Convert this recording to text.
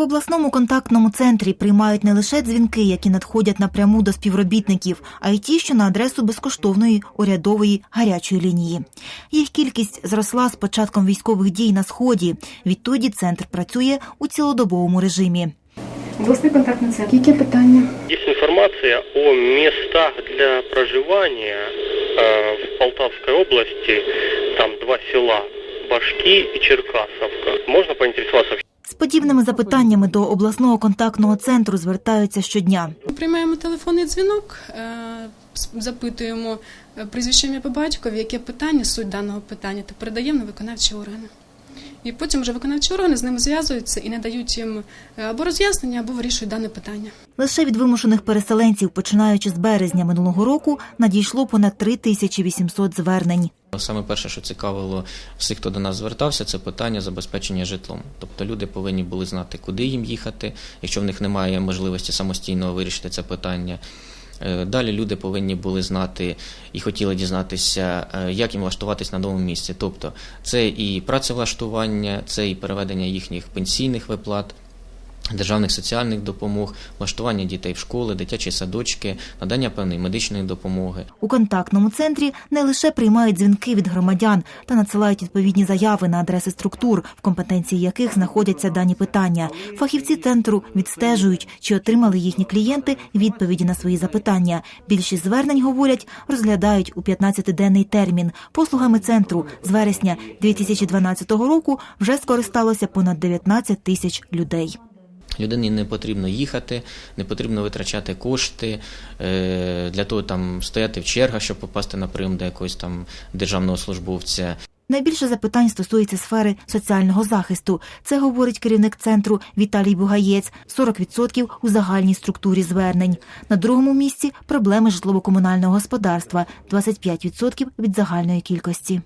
В обласному контактному центрі приймають не лише дзвінки, які надходять напряму до співробітників, а й ті, що на адресу безкоштовної урядової гарячої лінії. Їх кількість зросла з початком військових дій на сході. Відтоді центр працює у цілодобовому режимі. Обласний контактний центр. Які питання? Есть информация о местах для проживания э, в Полтавской области, там два села, Башки и Черкасовка. Можно поинтересоваться, З подібними запитаннями до обласного контактного центру звертаються щодня. Приймаємо телефонний дзвінок, е, запитуємо е, прізвище ім'я по батькові, яке питання, суть даного питання, та передаємо на виконавчі органи. І потім вже виконавчі органи з ними зв'язуються і надають їм е, або роз'яснення, або вирішують дане питання. Лише від вимушених переселенців, починаючи з березня минулого року, надійшло понад 3800 звернень. Саме перше, що цікавило всіх, хто до нас звертався, це питання забезпечення житлом. Тобто люди повинні були знати, куди їм їхати, якщо в них немає можливості самостійно вирішити це питання. Е, Далі люди повинні були знати і хотіли дізнатися, е, як їм влаштуватись на новому місці. Тобто, це і працевлаштування, це і переведення їхніх пенсійних виплат, державних соціальних допомог, влаштування дітей в школи, дитячі садочки, надання певної медичної допомоги. У контактному центрі не лише приймають дзвінки від громадян та надсилають відповідні заяви на адреси структур, в компетенції яких знаходяться дані питання. Фахівці центру відстежують, чи отримали їхні клієнти відповіді на свої запитання. Більшість звернень говорять, розглядають у 15-денний термін. Послугами центру з вересня 2012 року вже скористалося понад 19 тисяч людей. Людині не потрібно їхати, не потрібно витрачати кошти е, для того там стояти в чергах, щоб попасти на прийом до якогось там державного службовця. Найбільше запитань стосується сфери соціального захисту. Це говорить керівник центру Віталій Бугаєць. 40% у загальній структурі звернень. На другому місці проблеми житлово-комунального господарства 25% від загальної кількості.